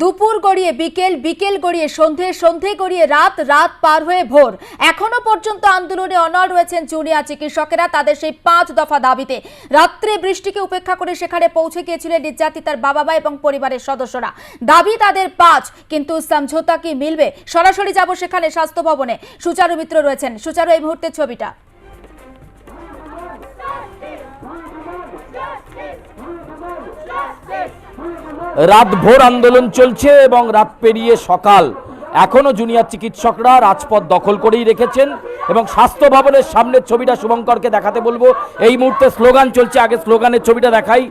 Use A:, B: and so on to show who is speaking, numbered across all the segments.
A: দুপুর গড়িয়ে বিকেল বিকেল গড়িয়ে সন্ধে সন্ধে গড়িয়ে রাত রাত পার হয়ে ভোর। এখনও পর্যন্ত আন্দোলনে অনড় রয়েছেন জুনিয়র চিকিৎসকেরা, তাদের সেই পাঁচ দফা দাবিতে। রাত্রে বৃষ্টিকে উপেক্ষা করে সেখানে পৌঁছে গিয়েছিলেন নির্যাতিতার বাবা মা এবং পরিবারের সদস্যরা। দাবি তাদের পাঁচ, কিন্তু সমঝোতা কি মিলবে? সরাসরি যাব সেখানে স্বাস্থ্য ভবনে। সুচারু মিত্র রয়েছেন। সুচারু, এই মুহূর্তের ছবিটা।
B: রাত ভোর আন্দোলন চলছে এবং রাত পেরিয়ে সকাল। এখনও জুনিয়র চিকিৎসকরা রাজপথ দখল করেই রেখেছেন এবং স্বাস্থ্য ভবনের সামনের ছবিটা শুভঙ্করকে দেখাতে বলব। এই মুহূর্তে স্লোগান চলছে, আগে স্লোগানের ছবিটা দেখাই।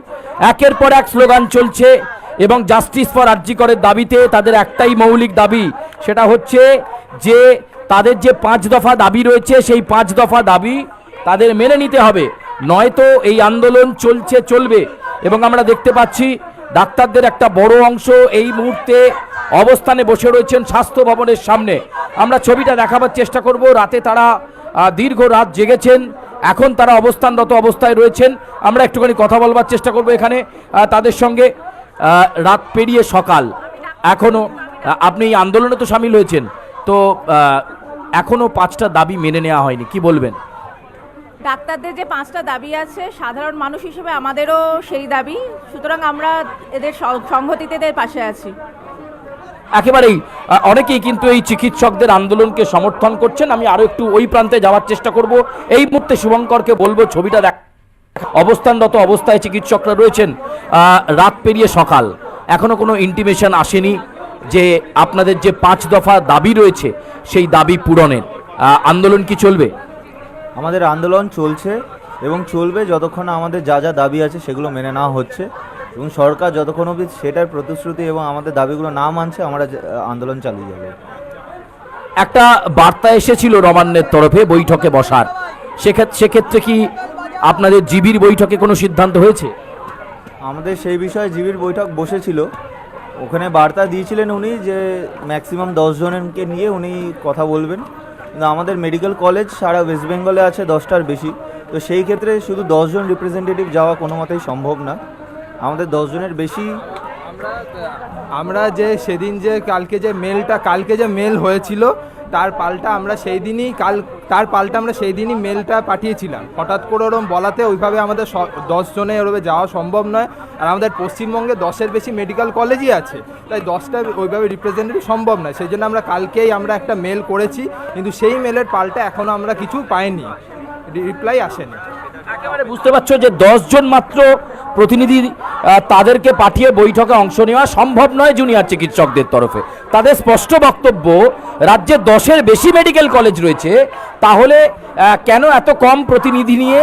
B: একের পর এক স্লোগান চলছে এবং জাস্টিস ফর আর্জিকরের দাবিতে তাদের একটাই মৌলিক দাবি, সেটা হচ্ছে যে তাদের যে পাঁচ দফা দাবি রয়েছে, সেই পাঁচ দফা দাবি তাদের মেনে নিতে হবে। নয়তো এই আন্দোলন চলছে, চলবে। এবং আমরা দেখতে পাচ্ছি ডাক্তারদের একটা বড় অংশ এই মুহূর্তে অবস্থানে বসে রয়েছেন স্বাস্থ্য ভবনের সামনে। আমরা ছবিটা দেখাবার চেষ্টা করব। রাতে তারা দীর্ঘ রাত জেগেছেন। এখন তারা অবস্থানরত অবস্থায় রয়েছেন। আমরা একটুখানি কথা বলবার চেষ্টা করব এখানে তাদের সঙ্গে। রাত পেরিয়ে সকাল। এখনও আপনি এই আন্দোলনে তো সামিল হয়েছেন। তো আহ, এখনও পাঁচটা দাবি মেনে নেওয়া হয়নি। কি বলবেন?
C: ডাক্তারদের যে পাঁচটা দাবি আছে, সাধারণ মানুষ হিসেবে আমাদেরও সেই দাবি। সুতরাং আমরা এদের সংহতিতে এদের পাশে আছি।
B: একেবারেই। অনেকেই কিন্তু এই চিকিৎসকদের আন্দোলনকে সমর্থন করছেন। আমি আরও একটু ওই প্রান্তে যাওয়ার চেষ্টা করব। এই মুহূর্তে শুভঙ্করকে বলব, ছবিটা দেখ। অবস্থানরত অবস্থায় চিকিৎসকরা রয়েছেন রাত পেরিয়ে সকাল। এখনও কোনো ইন্টিমেশন আসেনি যে আপনাদের যে পাঁচ দফা দাবি রয়েছে, সেই দাবি পূরণের। আন্দোলন কি চলবে?
D: আমাদের আন্দোলন চলছে এবং চলবে যতক্ষণ আমাদের যা যা দাবি আছে সেগুলো মেনে নেওয়া হচ্ছে এবং সরকার যতক্ষণ অবধি সেটার প্রতিশ্রুতি এবং আমাদের দাবিগুলো না মানছে আমরা আন্দোলন চালিয়ে যাব।
B: একটা বার্তা এসেছিল নবান্নের তরফে বৈঠকে বসার। সেক্ষেত্রে সেক্ষেত্রে কি আপনাদের জিবির বৈঠকে কোনো সিদ্ধান্ত হয়েছে?
D: আমাদের সেই বিষয়ে জিবির বৈঠক বসেছিল। ওখানে বার্তা দিয়েছিলেন উনি যে ম্যাক্সিমাম দশজনকে নিয়ে উনি কথা বলবেন। কিন্তু আমাদের মেডিকেল কলেজ সারা ওয়েস্ট বেঙ্গলে আছে, দশটার বেশি। তো সেই ক্ষেত্রে শুধু দশজন রিপ্রেজেন্টেটিভ যাওয়া কোনো মতেই সম্ভব না। আমাদের দশজনের বেশি
E: আমরা যে সেদিন যে কালকে যে মেলটা, কালকে যে মেল হয়েছিল, তার পাল্টা আমরা সেই দিনই কাল, তার পাল্টা আমরা সেই দিনই মেলটা পাঠিয়েছিলাম। হঠাৎ করে ওরম বলাতে ওইভাবে আমাদের স- দশ জনে ওরভাবে যাওয়া সম্ভব নয়। আর আমাদের পশ্চিমবঙ্গে দশের বেশি মেডিকেল কলেজই আছে। তাই দশটা ওইভাবে রিপ্রেজেন্টেটিভ সম্ভব নয়। সেই জন্য আমরা কালকেই আমরা একটা মেল করেছি, কিন্তু সেই মেলের পাল্টা এখনও আমরা কিছু পাইনি। রিপ্লাই আসেনি।
B: একেবারে বুঝতে পারছ যে দশজন মাত্র প্রতিনিধি তাদেরকে পাঠিয়ে বৈঠকে অংশ নেওয়া সম্ভব নয় জুনিয়র চিকিৎসকদের তরফে। তাদের স্পষ্ট বক্তব্য, রাজ্যে দশের বেশি মেডিকেল কলেজ রয়েছে, তাহলে কেন এত কম প্রতিনিধি নিয়ে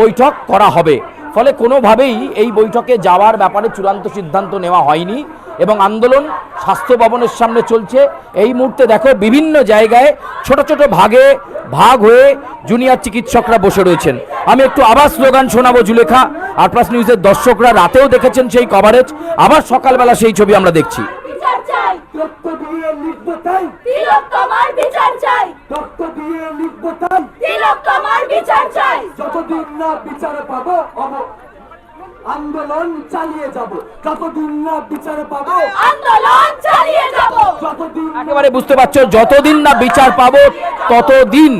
B: বৈঠক করা হবে? ফলে কোনোভাবেই এই বৈঠকে যাওয়ার ব্যাপারে চূড়ান্ত সিদ্ধান্ত নেওয়া হয়নি। এবং আন্দোলন স্বাস্থ্য ভবনের সামনে চলছে। এই মুহূর্তে দেখো বিভিন্ন জায়গায় ছোট ছোট ভাগে ভাগ হয়ে জুনিয়র চিকিৎসকরা বসে রয়েছেন। আমি একটু আবার স্লোগান শোনাবো জুলেখা আর প্লাস নিউজের দর্শকরা রাতেও দেখেছেন সেই কভারেজ আবার সকালবেলা সেই ছবি আমরা দেখছি।
F: বিচার চাই।
G: রক্ত দিয়ে লিখব তাই।
F: তিলক তোমার বিচার চাই।
G: রক্ত দিয়ে লিখব তাই।
F: তিলক তোমার বিচার চাই।
G: যতদিন না বিচার পাবো অব আন্দোলন চালিয়ে যাব। যতদিন না বিচার পাবো
F: আন্দোলন চালিয়ে যাব।
G: যতদিন
B: একেবারে বুঝতে পারছ যতদিন না বিচার পাবো ততদিন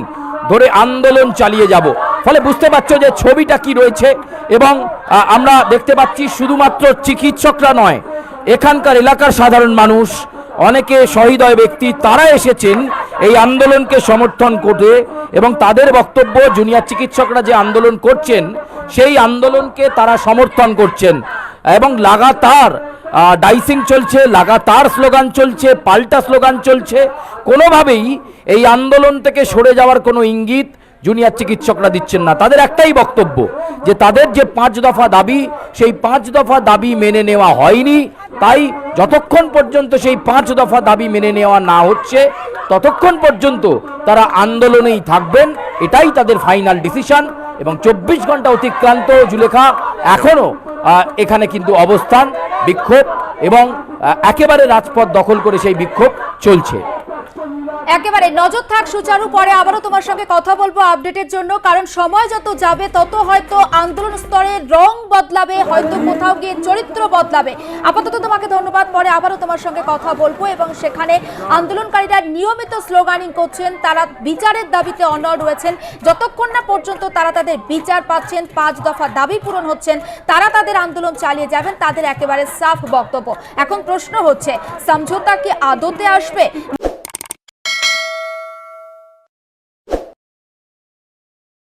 B: ধরে আন্দোলন চালিয়ে যাব। ফলে বুঝতে পারছ যে ছবিটা কি রয়েছে এবং আমরা দেখতে পাচ্ছি শুধুমাত্র চিকিৎসকরা নয় এখানকার এলাকার সাধারণ মানুষ অনেকে সহৃদয় ব্যক্তি তারা এসেছেন এই আন্দোলনকে সমর্থন করতে এবং তাদের বক্তব্য জুনিয়র চিকিৎসকরা যে আন্দোলন করছেন, সেই আন্দোলনকে তারা সমর্থন করছেন। এবং লাগাতার ডাইসিং চলছে, লাগাতার স্লোগান চলছে, পাল্টা স্লোগান চলছে। কোনোভাবেই এই আন্দোলন থেকে সরে যাওয়ার কোনো ইঙ্গিত জুনিয়র চিকিৎসকরা দিচ্ছেন না। তাদের একটাই বক্তব্য যে তাদের যে পাঁচ দফা দাবি, সেই পাঁচ দফা দাবি মেনে নেওয়া হয়নি। তাই যতক্ষণ পর্যন্ত সেই পাঁচ দফা দাবি মেনে নেওয়া না হচ্ছে ততক্ষণ পর্যন্ত তারা আন্দোলনেই থাকবেন, এটাই তাদের ফাইনাল ডিসিশন এবং চব্বিশ ঘণ্টা অতিক্রান্ত জুলেখা এখনও এখানে কিন্তু অবস্থান, বিক্ষোভ এবং একেবারে রাজপথ দখল করে সেই বিক্ষোভ চলছে।
A: একেবারে নজর থাক সুচারু, পরে আবারও তোমার সঙ্গে কথা বলব আপডেটের জন্য। কারণ সময় যত যাবে, তত হয়তো আন্দোলন স্তরে রং বদলাবে, হয়তো কোথাও গিয়ে চরিত্র বদলাবে। আপাতত তোমাকে ধন্যবাদ, পরে আবারও তোমার সঙ্গে কথা বলব এবং সেখানে আন্দোলনকারীরা নিয়মিত স্লোগানিং করছেন, তারা বিচারের দাবিতে অনড় রয়েছেন। যতক্ষণ না পর্যন্ত তারা তাদের বিচার পাচ্ছেন, পাঁচ দফা দাবি পূরণ হচ্ছেন, তারা তাদের আন্দোলন চালিয়ে যাবেন, তাদের একেবারে সাফ বক্তব্য। এখন প্রশ্ন হচ্ছে, সমঝোতা কি আদতে আসবে?